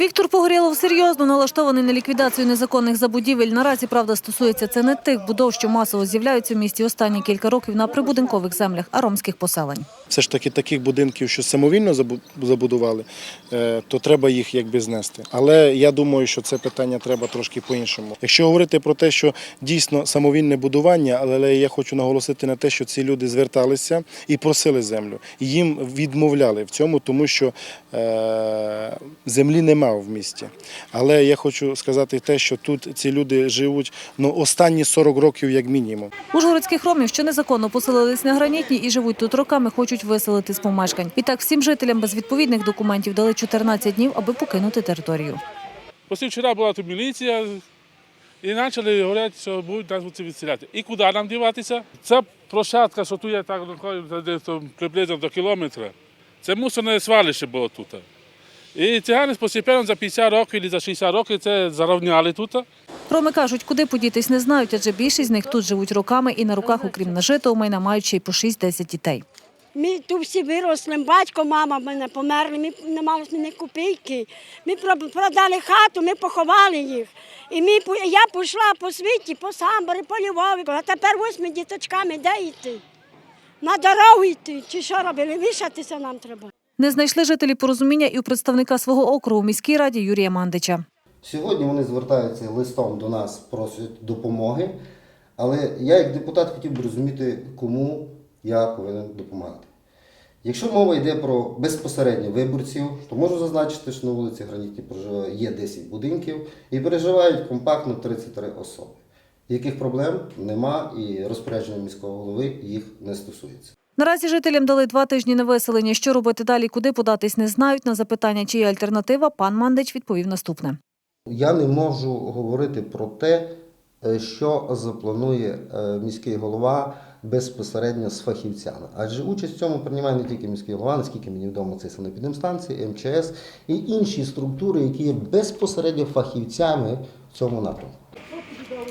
Віктор Погорєлов серйозно налаштований на ліквідацію незаконних забудівель. Наразі, правда, стосується це не тих будов, що масово з'являються в місті останні кілька років на прибудинкових землях, а ромських поселень. Все ж таки таких будинків, що самовільно забу- забудували, е, то треба їх якби знести. Але я думаю, що це питання треба трошки по-іншому. Якщо говорити про те, що дійсно самовільне будування, але я хочу наголосити на те, що ці люди зверталися і просили землю. І їм відмовляли в цьому, тому що е, землі нема в місті. Але я хочу сказати те, що тут ці люди живуть ну, останні 40 років як мінімум. Ужгородських ромів, що незаконно поселились на гранітні і живуть тут роками, хочуть виселити з помешкань. Відтак всім жителям без відповідних документів дали 14 днів, аби покинути територію. Після вчора була тут міліція і почали говорити, що будуть нас це відселяти. І куди нам діватися? Ця площадка, що тут є так там приблизно до кілометра, це мусорне свалище було тут. І цигани постійно за 50 років або за 60 років це зарівняли тут. Роми кажуть, куди подітись не знають, адже більшість з них тут живуть роками і на руках, окрім нажитого майна, мають ще й по 6-10 дітей. Ми тут всі виросли, батько, мама в мене померли, ми не мали ні копійки. Ми продали хату, ми поховали їх. І ми, я пішла по світі, по Самборі, по Львові, а тепер ось ми діточками де йти? На дорогу йти, чи що робили? Вішатися нам треба. Не знайшли жителі порозуміння і у представника свого округу в міській раді Юрія Мандича. Сьогодні вони звертаються листом до нас, просять допомоги. Але я, як депутат, хотів би розуміти, кому я повинен допомагати. Якщо мова йде про безпосередньо виборців, то можу зазначити, що на вулиці Гранітній проживає є 10 будинків і переживають компактно 33 особи, яких проблем нема і розпорядження міського голови їх не стосується. Наразі жителям дали два тижні на виселення. Що робити далі, куди податись, не знають. На запитання, чи альтернатива, пан Мандич відповів наступне. Я не можу говорити про те, е, що запланує е, міський голова безпосередньо з фахівцями. Адже участь в цьому приймає не тільки міський голова, наскільки мені відомо, це санепідемстанції, МЧС і інші структури, які є безпосередньо фахівцями в цьому напрямку.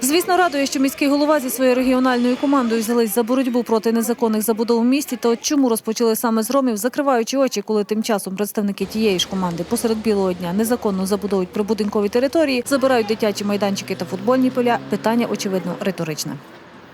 Звісно, радує, що міський голова зі своєю регіональною командою взялись за боротьбу проти незаконних забудов у місті. Та от чому розпочали саме з ромів, закриваючи очі, коли тим часом представники тієї ж команди посеред білого дня незаконно забудовують прибудинкові території, забирають дитячі майданчики та футбольні поля. Питання очевидно риторичне.